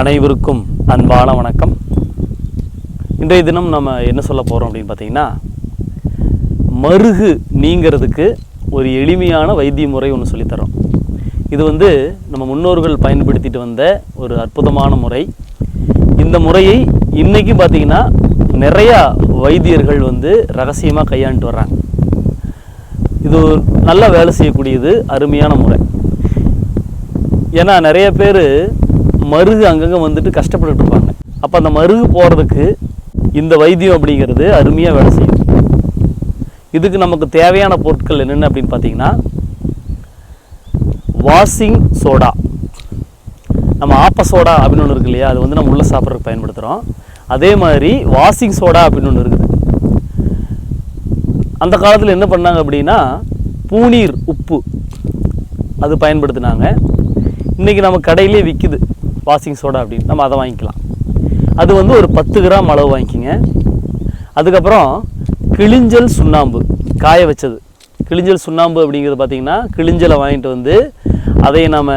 அனைவருக்கும் அன்பான வணக்கம். இன்றைய தினம் நம்ம என்ன சொல்ல போகிறோம் அப்படின்னு பார்த்தீங்கன்னா மருகு நீங்கிறதுக்கு ஒரு எளிமையான வைத்திய முறை ஒன்று சொல்லித்தரோம். இது வந்து நம்ம முன்னோர்கள் பயன்படுத்திட்டு வந்த ஒரு அற்புதமான முறை. இந்த முறையை இன்றைக்கும் பார்த்தீங்கன்னா நிறையா வைத்தியர்கள் வந்து ரகசியமாக கையாண்டுட்டு வர்றாங்க. இது ஒரு நல்ல வேலை செய்யக்கூடியது அருமையான முறை. ஏன்னா நிறைய பேர் மருகு அங்கங்கே வந்துட்டு கஷ்டப்பட்டுட்டு இருப்பாங்க. அப்போ அந்த மருகு போகிறதுக்கு இந்த வைத்தியம் அப்படிங்கிறது அருமையாக வேலை செய்யும். இதுக்கு நமக்கு தேவையான பொருட்கள் என்னென்ன அப்படின்னு பார்த்தீங்கன்னா வாஷிங் சோடா. நம்ம ஆப்ப சோடா அப்படின்னு ஒன்று இருக்கு இல்லையா? அது வந்து நம்ம உள்ளே சாப்பிட்றதுக்கு பயன்படுத்துகிறோம் அதே மாதிரி வாஷிங் சோடா அப்படின்னு ஒன்று இருக்குது. அந்த காலத்தில் என்ன பண்ணாங்க அப்படின்னா பூநீர் உப்பு அது பயன்படுத்தினாங்க. இன்றைக்கி நம்ம கடையிலே விற்கிது வாஷிங் சோடா அப்படின்னு நம்ம அதை வாங்கிக்கலாம். அது வந்து ஒரு பத்து கிராம் அளவு வாங்கிக்கோங்க. அதுக்கப்புறம் கிளிஞ்சல் சுண்ணாம்பு காய வச்சது. கிளிஞ்சல் சுண்ணாம்பு அப்படிங்கிறது பார்த்திங்கன்னா கிளிஞ்சலை வாங்கிட்டு வந்து அதை நம்ம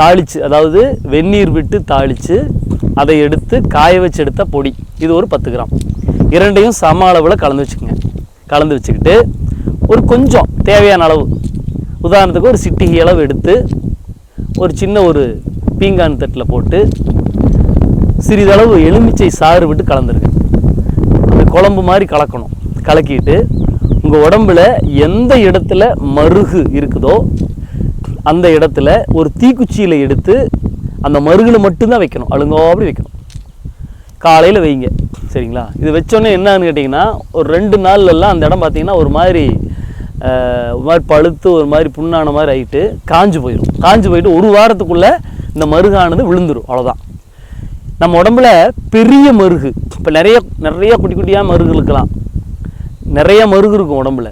தாளித்து அதாவது வெந்நீர் விட்டு தாளித்து அதை எடுத்து காய வச்சு எடுத்த பொடி. இது ஒரு பத்து கிராம். இரண்டையும் சம அளவில் கலந்து வச்சுக்கோங்க. கலந்து வச்சுக்கிட்டு ஒரு கொஞ்சம் தேவையான அளவு. உதாரணத்துக்கு ஒரு சிட்டிகை அளவு எடுத்து ஒரு சின்ன ஒரு பீங்கான் தட்டில் போட்டு சிறிதளவு எலுமிச்சை சாறு விட்டு கலந்துருங்க. அந்த குழம்பு மாதிரி கலக்கணும். கலக்கிட்டு உங்கள் உடம்புல எந்த இடத்துல மருகு இருக்குதோ அந்த இடத்துல ஒரு தீக்குச்சியில் எடுத்து அந்த மருகில் மட்டும்தான் வைக்கணும். அழுங்காப்படி வைக்கணும். காலையில் வைங்க. சரிங்களா? இது வச்சோன்னே என்னன்னு கேட்டிங்கன்னா ஒரு ரெண்டு நாள்லலாம் அந்த இடம் பார்த்தீங்கன்னா ஒரு மாதிரி ஒரு மாதிரி பழுத்து ஒரு மாதிரி புண்ணான மாதிரி ஆகிட்டு காஞ்சு போயிடும். காஞ்சு போயிட்டு ஒரு வாரத்துக்குள்ளே இந்த மருகானது விழுந்துடும் அவ்வளோதான் நம்ம உடம்புல பெரிய மருகு இப்போ நிறைய நிறைய குட்டி குட்டியாக மருகு இருக்கலாம் நிறைய மருகு இருக்கும் உடம்புல.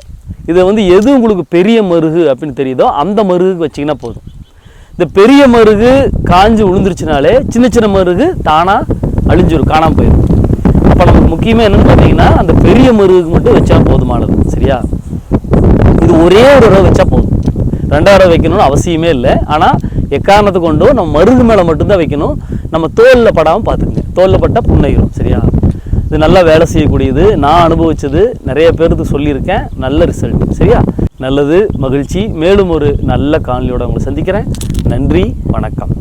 இதை வந்து எது உங்களுக்கு பெரிய மருகு அப்படின்னு தெரியுதோ அந்த மருகுக்கு வச்சிங்கன்னா போதும். இந்த பெரிய மருகு காஞ்சு விழுந்துருச்சுனாலே சின்ன சின்ன மருகு தானாக அழிஞ்சிடும் காணாமல் போயிடும் அப்போ நமக்கு முக்கியமாக என்னென்னு பார்த்தீங்கன்னா அந்த பெரிய மருகுக்கு மட்டும் வச்சா போதுமானது சரியா? இது ஒரே ஒரு தடவை வச்சா போதும். ரெண்டாவது வைக்கணும்னு அவசியமே இல்லை. ஆனால் எக்காரணத்தை கொண்டோ நம்ம மருந்து மேலே மட்டும்தான் வைக்கணும். நம்ம தோலில் படாமல் பார்த்துக்குங்க. தோலில் பட்டால் புண்ணையிரும் சரியா? இது நல்லா வேலை செய்யக்கூடியது. நான் அனுபவித்தது நிறைய பேருக்கு சொல்லியிருக்கேன். நல்ல ரிசல்ட் சரியா? நல்லது மகிழ்ச்சி. மேலும் ஒரு நல்ல காணொலியோட உங்களை சந்திக்கிறேன். நன்றி வணக்கம்.